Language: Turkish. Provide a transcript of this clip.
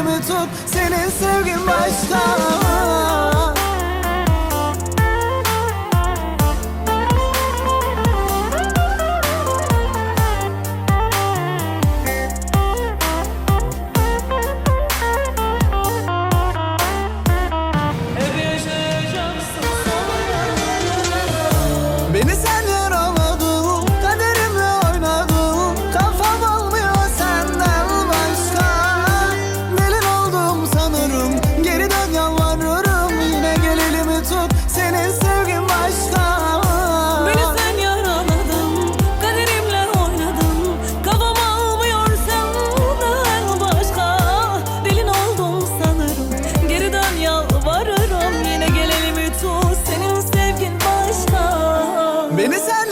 elimi tut Senin sevgin başka. Beni sen